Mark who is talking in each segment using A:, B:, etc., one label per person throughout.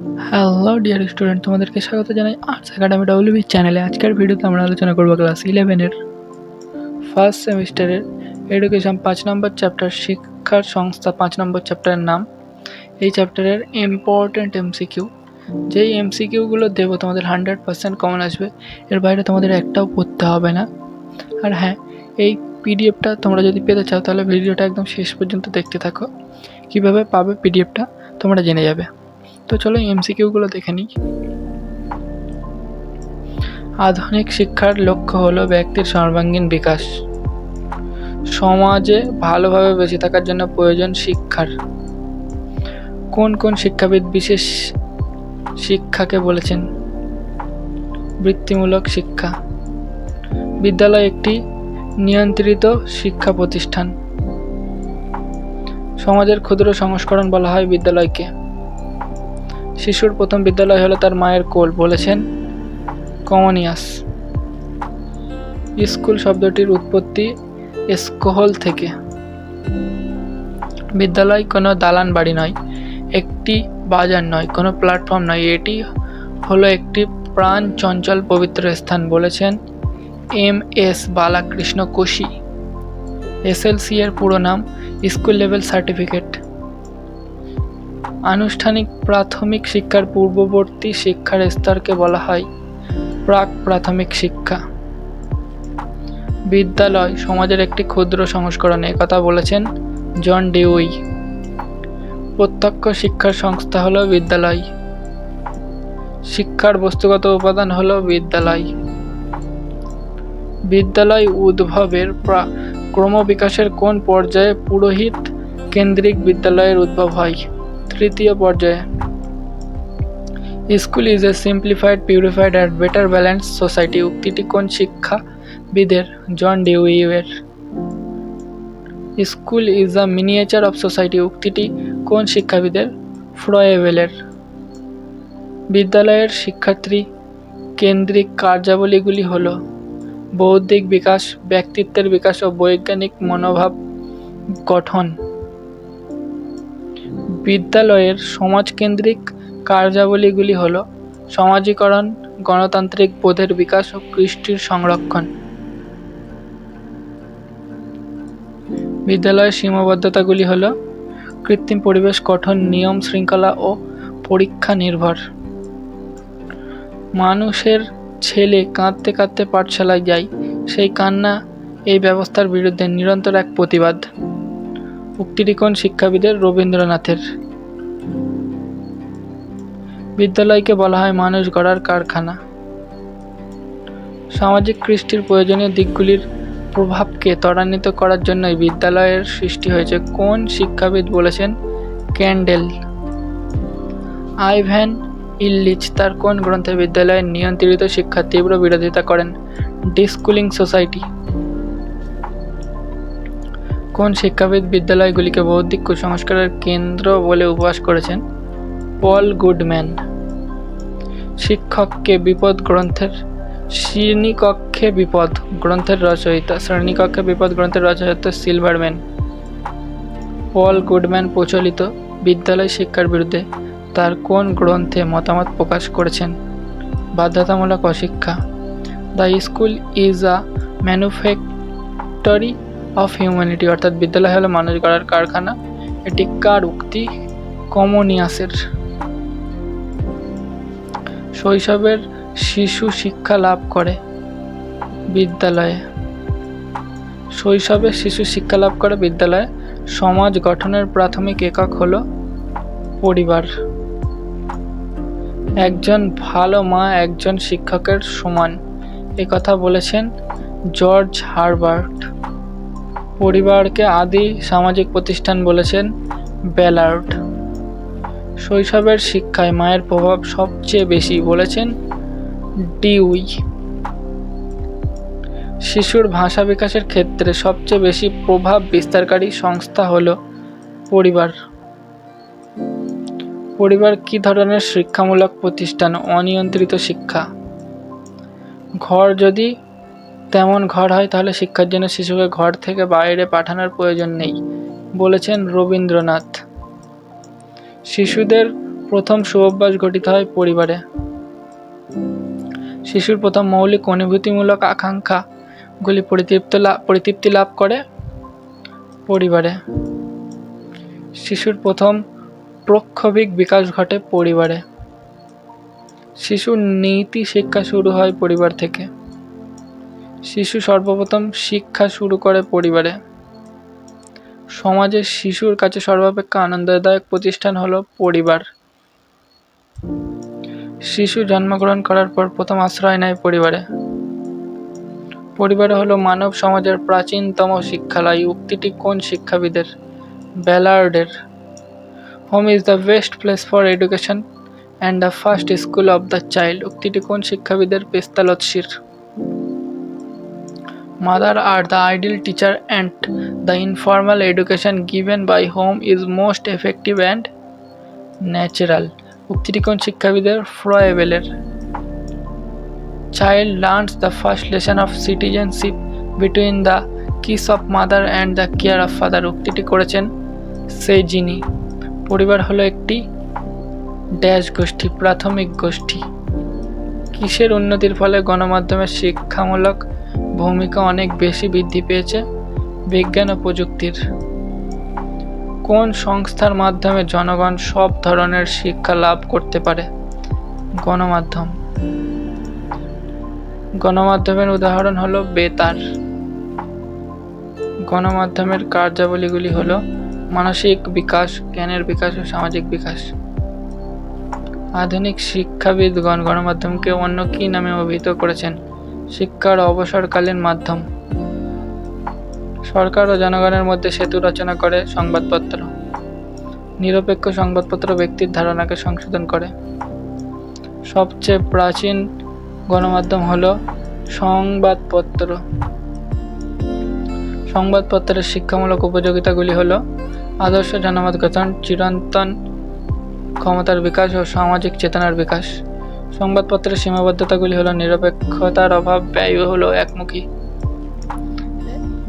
A: Hello dear student তোমাদেরকে স্বাগত জানাই আর্টস একাডেমি ডব্লিউবি চ্যানেলে আজকের ভিডিওতে আমরা আলোচনা করব ক্লাস ইলেভেনের ফার্স্ট সেমিস্টারের এডুকেশন পাঁচ নম্বর চ্যাপ্টার শিক্ষার সংস্থা পাঁচ নম্বর চ্যাপ্টারের নাম। এই চ্যাপ্টারের ইম্পর্ট্যান্ট এমসিকিউ যেই এমসিকিউগুলো দেবো, তোমাদের হান্ড্রেড পার্সেন্ট কমন আসবে। এর বাইরে তোমাদের একটাও পড়তে হবে না। আর হ্যাঁ এই পিডিএফটা তোমরা যদি পেতে চাও, তাহলে ভিডিওটা একদম শেষ পর্যন্ত দেখতে থাকো। কীভাবে পাবে পিডিএফটা তোমরা জেনে যাবে। তো চলো এমসিকিউগুলো দেখে নিই। আধুনিক শিক্ষার লক্ষ্য হলো ব্যক্তির সর্বাঙ্গীন বিকাশ। সমাজে ভালোভাবে বেঁচে থাকার জন্য প্রয়োজন শিক্ষার। কোন কোন শিক্ষাবিদ বিশেষ শিক্ষাকে বলেছেন? বৃত্তিমূলক শিক্ষা। বিদ্যালয় একটি নিয়ন্ত্রিত শিক্ষা প্রতিষ্ঠান। সমাজের ক্ষুদ্র সংস্করণ বলা হয় বিদ্যালয়কে। শিশুর প্রথম বিদ্যালয় হলো তার মায়ের কোল, বলেছেন কমনিয়াস। স্কুল শব্দটির উৎপত্তি স্কোহল থেকে। বিদ্যালয় কোনো দালান বাড়ি নয়, একটি বাজার নয়, কোনো প্ল্যাটফর্ম নয়, এটি হলো একটি প্রাণ চঞ্চল পবিত্র স্থান, বলেছেন M S Balakrishna Koshi. SLC এর পুরো নাম স্কুল লেভেল সার্টিফিকেট। আনুষ্ঠানিক প্রাথমিক শিক্ষার পূর্ববর্তী শিক্ষার স্তরকে বলা হয় প্রাক প্রাথমিক শিক্ষা। বিদ্যালয় সমাজের একটি ক্ষুদ্র সংস্করণ। কথা বলেছেন জন ডিউই। প্রত্যক্ষ শিক্ষার সংস্থা হলো বিদ্যালয়। শিক্ষার বস্তুগত উপাদান হলো বিদ্যালয়। বিদ্যালয় উদ্ভবের ক্রমবিকাশের কোন পর্যায়ে পুরোহিত কেন্দ্রিক বিদ্যালয়ের উদ্ভব হয়? তৃতীয় পর্যায়ে। School is a simplified purified and better balance society উক্তিটি কোন শিক্ষাবিদের? John ডিউইয়ের। School is a miniature of society উক্তিটি কোন শিক্ষাবিদের? ফ্রয়েভেলের। বিদ্যালয়ের শিক্ষার্থী কেন্দ্রিক কার্যাবলীগুলি হল বৌদ্ধিক বিকাশ, ব্যক্তিত্বের বিকাশ ও বৈজ্ঞানিক মনোভাব গঠন। বিদ্যালয়ের সমাজকেন্দ্রিক কার্যাবলীগুলি হল সমাজীকরণ, গণতান্ত্রিক বোধের বিকাশ ও কৃষ্টির সংরক্ষণ। বিদ্যালয়ের সীমাবদ্ধতাগুলি হল কৃত্রিম পরিবেশ গঠন, নিয়ম শৃঙ্খলা ও পরীক্ষা নির্ভর। মানুষের ছেলে কাঁদতে কাঁদতে পাঠশালায় যায়, সেই কান্না, এই ব্যবস্থার বিরুদ্ধে নিরন্তর এক প্রতিবাদ। উক্তিটি কোন শিক্ষাবিদের রবীন্দ্রনাথের। বিদ্যালয়কে বলা হয় মানুষ গড়ার কারখানা। সামাজিক কৃষ্টির প্রয়োজনীয় দিকগুলির প্রভাবকে ত্বরান্বিত করার জন্যই বিদ্যালয়ের সৃষ্টি হয়েছে কোন শিক্ষাবিদ বলেছেন ক্যান্ডেল। আইভ্যান ইল্লিচ তার কোন গ্রন্থে বিদ্যালয়ের নিয়ন্ত্রিত শিক্ষার তীব্র বিরোধিতা করেন? Deschooling society. কোন শিক্ষাবিদ বিদ্যালয়গুলিকে বৌদ্ধিক কুসংস্কারের কেন্দ্র বলে উপবাস করেছেন পল গুডম্যান। শিক্ষককে বিপদ গ্রন্থের, শ্রেণীকক্ষে বিপদ গ্রন্থের রচয়িতা শ্রেণীকক্ষে বিপদ গ্রন্থের রচয়িতা সিলভারম্যান। পল গুডম্যান প্রচলিত বিদ্যালয় শিক্ষার বিরুদ্ধে তার কোন গ্রন্থে মতামত প্রকাশ করেছেন? বাধ্যতামূলক অশিক্ষা। The school is a manufactory of humanity অর্থাৎ বিদ্যালয় হলো মানুষ গড়ার কারখানা। এটি কার উক্তি কমনিয়াসের শৈশবের শিশু শিক্ষা লাভ করে বিদ্যালয়ে। শৈশবে শিশু শিক্ষা লাভ করে বিদ্যালয়ে। সমাজ গঠনের প্রাথমিক একক হল পরিবার। একজন ভালো মা, একজন শিক্ষকের সমান। কথা বলেছেন জর্জ হারবার্ট। পরিবারকে আদি সামাজিক প্রতিষ্ঠান বলেছেন ব্যালার্ড শৈশবের শিক্ষায় মায়ের প্রভাব সবচেয়ে বেশি বলেছেন ডিউই। শিশুর ভাষা বিকাশের ক্ষেত্রে সবচেয়ে বেশি প্রভাব বিস্তারকারী সংস্থা হলো পরিবার। পরিবার কী ধরনের শিক্ষামূলক প্রতিষ্ঠান অনিয়ন্ত্রিত শিক্ষা? ঘর যদি তেমন ঘর হয় তাহলে শিক্ষার জন্য শিশুকে ঘর থেকে বাইরে পাঠানোর প্রয়োজন নেই, বলেছেন রবীন্দ্রনাথ। শিশুদের প্রথম সুঅভ্যাস গঠিত হয় পরিবারে। শিশুর প্রথম মৌলিক অনুভূতিমূলক আকাঙ্ক্ষাগুলি পরিতৃপ্ত লাভ পরিতৃপ্তি লাভ করে পরিবারে। শিশুর প্রথম প্রক্ষোভিক বিকাশ ঘটে পরিবারে। শিশুর নীতি শিক্ষা শুরু হয় পরিবার থেকে। শিশু সর্বপ্রথম শিক্ষা শুরু করে পরিবারে। সমাজের শিশুর কাছে সর্বাপেক্ষা আনন্দদায়ক প্রতিষ্ঠান হলো পরিবার। শিশু জন্মগ্রহণ করার পর প্রথম আশ্রয় নেয় পরিবারে। পরিবার হলো মানব সমাজের প্রাচীনতম শিক্ষালয়। উক্তিটি কোন শিক্ষাবিদের? ব্যালার্ডের। Home is the best place for education and the first school of the child. উক্তিটি কোন শিক্ষাবিদের পেস্তালৎসির Mother are the ideal teacher and the informal education given by home is most effective and natural. উক্তিটি কোন শিক্ষাবিদের ফ্রয়েবেলের। Child learns the first lesson of citizenship between the kiss of mother and the care of father উক্তিটি করেছেন সেই যিনি। পরিবার হলো একটি ড্যাশ গোষ্ঠী, প্রাথমিক গোষ্ঠী। কিসের উন্নতির ফলে গণমাধ্যমের শিক্ষামূলক ভূমিকা অনেক বেশি বৃদ্ধি পেয়েছে বিজ্ঞান ও প্রযুক্তির। কোন সংস্থার মাধ্যমে জনগণ সব ধরনের শিক্ষা লাভ করতে পারে? গণমাধ্যম। গণমাধ্যমের উদাহরণ হলো বেতার। গণমাধ্যমের কার্যাবলীগুলি হলো মানসিক বিকাশ, জ্ঞানের বিকাশ ও সামাজিক বিকাশ। আধুনিক শিক্ষাবিদগণ গণমাধ্যমকে অন্য কী নামে অভিহিত করেছেন? শিক্ষার অবসরকালীন মাধ্যম। সরকার ও জনগণের মধ্যে সেতু রচনা করে সংবাদপত্র। নিরপেক্ষ সংবাদপত্র ব্যক্তির ধারণাকে সংশোধন করে। সবচেয়ে প্রাচীন গণমাধ্যম হল সংবাদপত্র। সংবাদপত্রের শিক্ষামূলক উপযোগিতাগুলি হল আদর্শ জনমত গঠন, চিরন্তন ক্ষমতার বিকাশ ও সামাজিক চেতনার বিকাশ। সংবাদপত্রের সীমাবদ্ধতাগুলি হলো নিরপেক্ষতার অভাব, ব্যয় হলো একমুখী।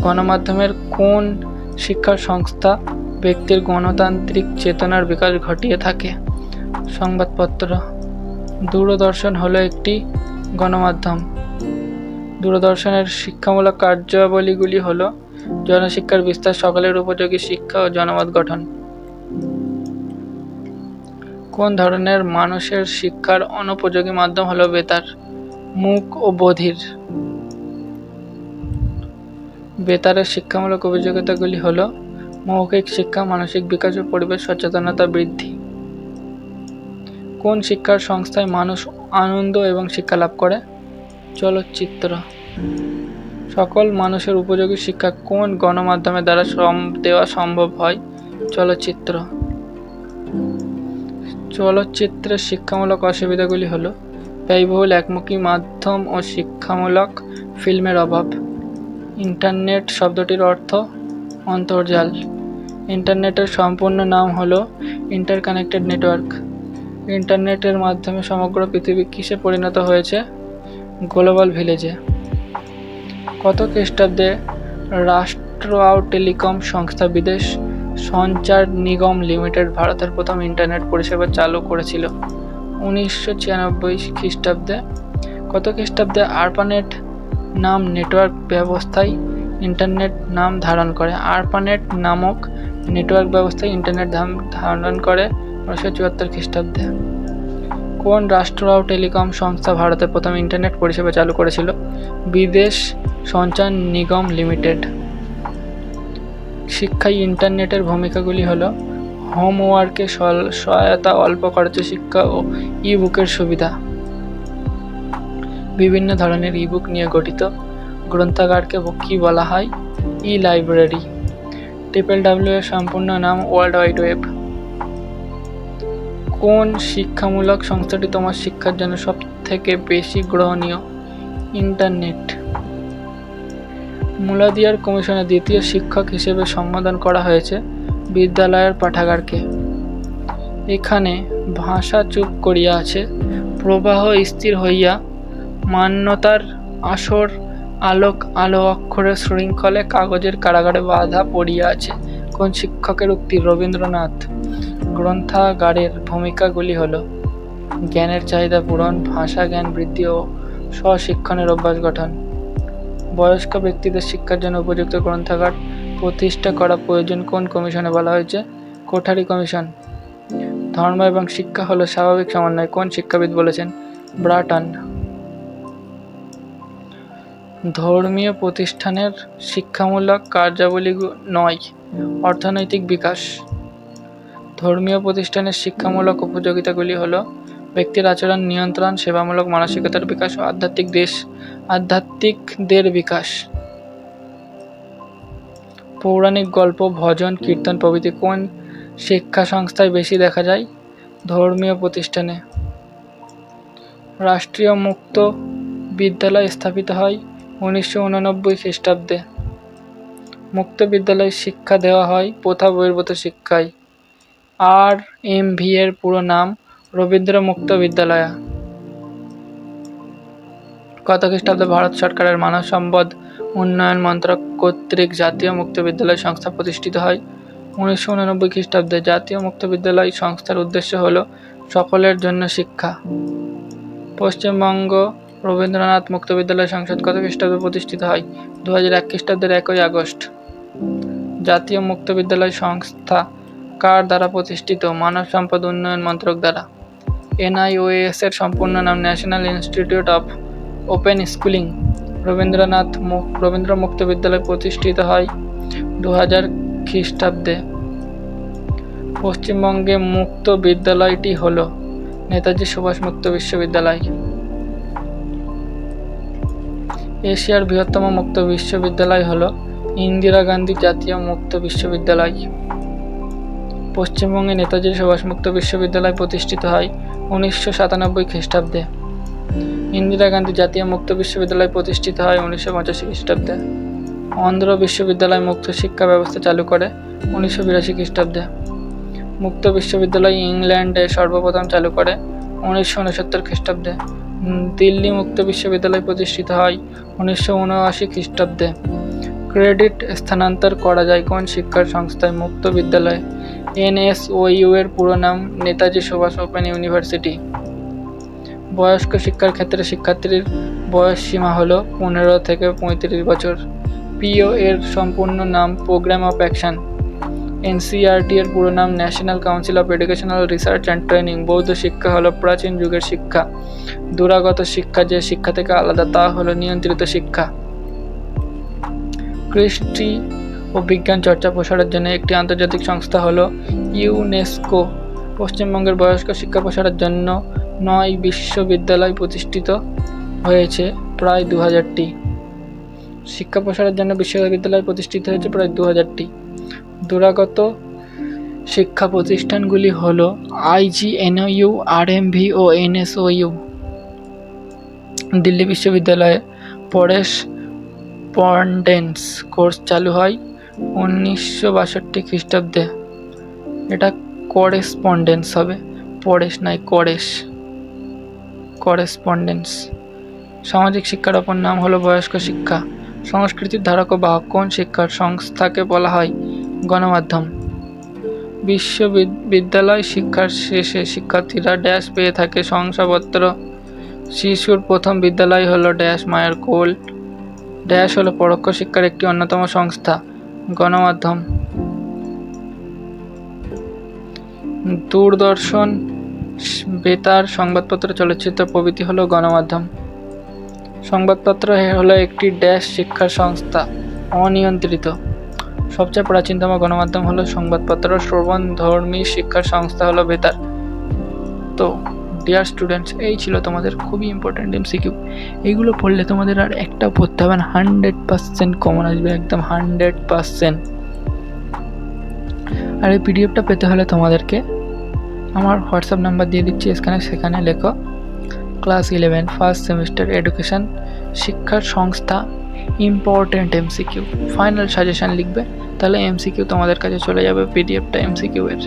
A: গণমাধ্যমের কোন শিক্ষা সংস্থা ব্যক্তির গণতান্ত্রিক চেতনার বিকাশ ঘটিয়ে থাকে? সংবাদপত্র। দূরদর্শন হলো একটি গণমাধ্যম। দূরদর্শনের শিক্ষামূলক কার্যাবলীগুলি হলো জনশিক্ষার বিস্তার, সকলের উপযোগী শিক্ষা ও জনমত গঠন। কোন ধরনের মানুষের শিক্ষার অনুপযোগী মাধ্যম হলো বেতার? মুক ও বধির। বেতারের শিক্ষামূলক অভিযোগিতাগুলি হলো, মৌখিক শিক্ষা, মানসিক বিকাশ ও পরিবেশ সচেতনতা বৃদ্ধি। কোন শিক্ষার সংস্থায় মানুষ আনন্দ এবং শিক্ষা লাভ করে? চলচ্চিত্র। সকল মানুষের উপযোগী শিক্ষা কোন গণমাধ্যমের দ্বারা দেওয়া সম্ভব হয়? চলচ্চিত্র। চলচ্চিত্রের শিক্ষামূলক অসুবিধাগুলি হল ব্যয়বহুল একমুখী মাধ্যম ও শিক্ষামূলক ফিল্মের অভাব, ইন্টারনেট শব্দটির অর্থ অন্তর্জাল। ইন্টারনেটের সম্পূর্ণ নাম হলো ইন্টারকানেক্টেড নেটওয়ার্ক। ইন্টারনেটের মাধ্যমে সমগ্র পৃথিবী কিসে পরিণত হয়েছে? গ্লোবাল ভিলেজে। কত খ্রিস্টাব্দে রাষ্ট্র টেলিকম সংস্থা বিদেশ সঞ্চার নিগম লিমিটেড ভারতের প্রথম ইন্টারনেট পরিষেবা চালু করেছিল উনিশশো ছিয়ানব্বই খ্রিস্টাব্দে। কত খ্রিস্টাব্দে? আরপানেট নাম নেটওয়ার্ক ব্যবস্থায় ইন্টারনেট নাম ধারণ করে। আরপানেট নামক নেটওয়ার্ক ব্যবস্থায় ইন্টারনেট ধারণ করে উনিশশো চুয়াত্তর খ্রিস্টাব্দে। কোন রাষ্ট্র টেলিকম সংস্থা ভারতে প্রথম ইন্টারনেট পরিষেবা চালু করেছিল? বিদেশ সঞ্চার নিগম লিমিটেড। শিক্ষায় ইন্টারনেটের ভূমিকাগুলি হল হোমওয়ার্কে সহায়তা, অল্প খরচে শিক্ষা ও ই বুকের সুবিধা। বিভিন্ন ধরনের ই বুক নিয়ে গঠিত গ্রন্থাগারকে কী বলা হয়? ই লাইব্রেরি ট্রিপল ডাব্লিউ এর সম্পূর্ণ নাম ওয়ার্ল্ড ওয়াইড ওয়েব। কোন শিক্ষামূলক সংস্থাটি তোমার শিক্ষার জন্য সব থেকে বেশি গ্রহণীয়? ইন্টারনেট। মুলাদিয়ার কমিশনের দ্বিতীয় শিক্ষক হিসেবে সম্বোধন করা হয়েছে বিদ্যালয়ের পাঠাগারকে। এখানে ভাষা চুপ করিয়া আছে, প্রবাহ স্থির হইয়া মান্যতার আসর, আলোক, আলো অক্ষরের শৃঙ্খলে কাগজের কারাগারে বাধা পড়িয়া আছে। কোন শিক্ষকের উক্তি? রবীন্দ্রনাথ। গ্রন্থাগারের ভূমিকাগুলি হল, জ্ঞানের চাহিদা পূরণ ভাষা জ্ঞান বৃদ্ধি ও স্বশিক্ষণের অভ্যাস গঠন। বয়স্ক ব্যক্তিদের শিক্ষার জন্য উপযুক্ত গ্রন্থাগার প্রতিষ্ঠা করা প্রয়োজন কোন কমিশনে বলা হয়েছে? কোঠারি কমিশন। ধর্ম এবং শিক্ষা হলো স্বাভাবিক সমন্বয়। কোন শিক্ষাবিদ বলেছেন? ব্রাটন। ধর্মীয় প্রতিষ্ঠানের শিক্ষামূলক কার্যাবলী নয়, অর্থনৈতিক বিকাশ। ধর্মীয় প্রতিষ্ঠানের শিক্ষামূলক উপযোগিতাগুলি হলো ব্যক্তির আচরণ নিয়ন্ত্রণ, সেবামূলক মানসিকতার বিকাশ ও আধ্যাত্মিক দেশ আধ্যাত্মিকদের বিকাশ। পৌরাণিক গল্প, ভজন, কীর্তন প্রভৃতি কোন শিক্ষা সংস্থায় বেশি দেখা যায়? ধর্মীয় প্রতিষ্ঠানে। রাষ্ট্রীয় মুক্ত বিদ্যালয় স্থাপিত হয় উনিশশো উননব্বই খ্রিস্টাব্দে। মুক্ত বিদ্যালয়ে শিক্ষা দেওয়া হয় প্রথা বহির্ভূত শিক্ষায়। আর এম ভি এর পুরো নাম রবীন্দ্র মুক্ত বিদ্যালয়। কত খ্রিস্টাব্দে ভারত সরকারের মানব সম্পদ উন্নয়ন মন্ত্রক কর্তৃক জাতীয় মুক্ত বিদ্যালয় সংস্থা প্রতিষ্ঠিত হয়। উনিশশো উননব্বই খ্রিস্টাব্দে জাতীয় মুক্ত বিদ্যালয় সংস্থার উদ্দেশ্য হল সকলের জন্য শিক্ষা। পশ্চিমবঙ্গ রবীন্দ্রনাথ মুক্ত বিদ্যালয় সংসদ কত খ্রিস্টাব্দে প্রতিষ্ঠিত হয় দু হাজার এক খ্রিস্টাব্দের একই আগস্ট। জাতীয় মুক্ত বিদ্যালয় সংস্থা কার দ্বারা প্রতিষ্ঠিত? মানব সম্পদ উন্নয়ন মন্ত্রক দ্বারা। এনআইওএস এর সম্পূর্ণ নাম national institute of open schooling Rabindranath Rabindra Mukta Vidyalaya প্রতিষ্ঠিত হয় দু হাজার খ্রিস্টাব্দে। পশ্চিমবঙ্গে মুক্ত বিদ্যালয়টি হল নেতাজি সুভাষ মুক্ত বিশ্ববিদ্যালয়। এশিয়ার বৃহত্তম মুক্ত বিশ্ববিদ্যালয় হল ইন্দিরা গান্ধী জাতীয় মুক্ত বিশ্ববিদ্যালয়। পশ্চিমবঙ্গে নেতাজি সুভাষ মুক্ত বিশ্ববিদ্যালয় প্রতিষ্ঠিত হয় উনিশশো সাতানব্বই খ্রিস্টাব্দে। ইন্দিরা গান্ধী জাতীয় মুক্ত বিশ্ববিদ্যালয় প্রতিষ্ঠিত হয় উনিশশো পঁচাশি খ্রিস্টাব্দে। অন্ধ্র বিশ্ববিদ্যালয় মুক্ত শিক্ষা ব্যবস্থা চালু করে উনিশশো বিরাশি খ্রিস্টাব্দে। মুক্ত বিশ্ববিদ্যালয় ইংল্যান্ডে সর্বপ্রথম চালু করে উনিশশো উনসত্তর খ্রিস্টাব্দে। দিল্লি মুক্ত বিশ্ববিদ্যালয় প্রতিষ্ঠিত হয় উনিশশো উনআশি খ্রিস্টাব্দে। ক্রেডিট স্থানান্তর করা যায় কোন শিক্ষার সংস্থায়? মুক্ত বিদ্যালয়, এনএসওইউ এর পুরো নাম নেতাজি সুভাষ ওপেন ইউনিভার্সিটি। বয়স্ক শিক্ষার ক্ষেত্রে শিক্ষার্থীর বয়স সীমা হলো পনেরো থেকে পঁয়ত্রিশ বছর। পিও এর সম্পূর্ণ নাম প্রোগ্রাম অফ অ্যাকশন এনসিআরটি এর পুরো নাম national council of educational research and training বৌদ্ধ শিক্ষা হলো প্রাচীন যুগের শিক্ষা। দূরাগত শিক্ষা যে শিক্ষা থেকে আলাদা, তা হলো নিয়ন্ত্রিত শিক্ষা। কৃষ্টি ও বিজ্ঞান চর্চা প্রসারের জন্য একটি আন্তর্জাতিক সংস্থা হলো ইউনেস্কো পশ্চিমবঙ্গের বয়স্ক শিক্ষা প্রসারের জন্য নয় বিশ্ববিদ্যালয় প্রতিষ্ঠিত হয়েছে প্রায় দু হাজারটি শিক্ষা প্রসারের জন্য বিশ্ববিদ্যালয় প্রতিষ্ঠিত হয়েছে প্রায় দু হাজারটি দূরাগত শিক্ষা প্রতিষ্ঠানগুলি হলো আইজিএনইউ আরএমভি ও এনএসওইউ দিল্লি বিশ্ববিদ্যালয়ে পরেশ পন্ডেন্স কোর্স চালু হয় উনিশশো বাষট্টি খ্রিস্টাব্দে। এটা করেসপন্ডেন্স হবে। পরেশ নয় করেশ। করেসপন্ডেন্স সামাজিক শিক্ষার অপর নাম হলো বয়স্ক শিক্ষা। সংস্কৃতির ধারক ও বাহক কোন শিক্ষার সংস্থাকে বলা হয়? গণমাধ্যম। বিশ্ববিদ্যালয় শিক্ষার শেষে শিক্ষার্থীরা ড্যাশ পেয়ে থাকে শংসাপত্র। শিশুর প্রথম বিদ্যালয় হলো ড্যাশ মায়ের কোল। ড্যাশ হলো পরোক্ষ শিক্ষার একটি অন্যতম সংস্থা। গণমাধ্যম। দূরদর্শন, বেতার, সংবাদপত্র, চলচ্চিত্র, প্রভৃতি হলো গণমাধ্যম। সংবাদপত্র হলো একটি ড্যাশ শিক্ষা সংস্থা, অনিয়ন্ত্রিত। সবচেয়ে প্রাচীনতম গণমাধ্যম হলো সংবাদপত্র। শ্রবণ ধর্মী শিক্ষার সংস্থা হলো বেতার। তো ডিয়ার স্টুডেন্টস এই ছিল তোমাদের খুবই ইম্পর্ট্যান্ট এমসিকিউ এইগুলো পড়লে তোমাদের আর একটা পড়তে হবে না হান্ড্রেড পার্সেন্ট কমন আসবে, একদম হান্ড্রেড পার্সেন্ট আর এই পিডিএফটা পেতে হলে তোমাদেরকে আমার হোয়াটসঅ্যাপ নাম্বার দিয়ে দিচ্ছি, এখানে, সেখানে লেখো। Class eleven, first semester, education, শিক্ষার সংস্থা, ইম্পর্টেন্ট এমসিকিউ। ফাইনাল সাজেশান লিখবে, তাহলে এমসিকিউ তোমাদের কাছে চলে যাবে, পিডিএফটা এমসিকিউ এর।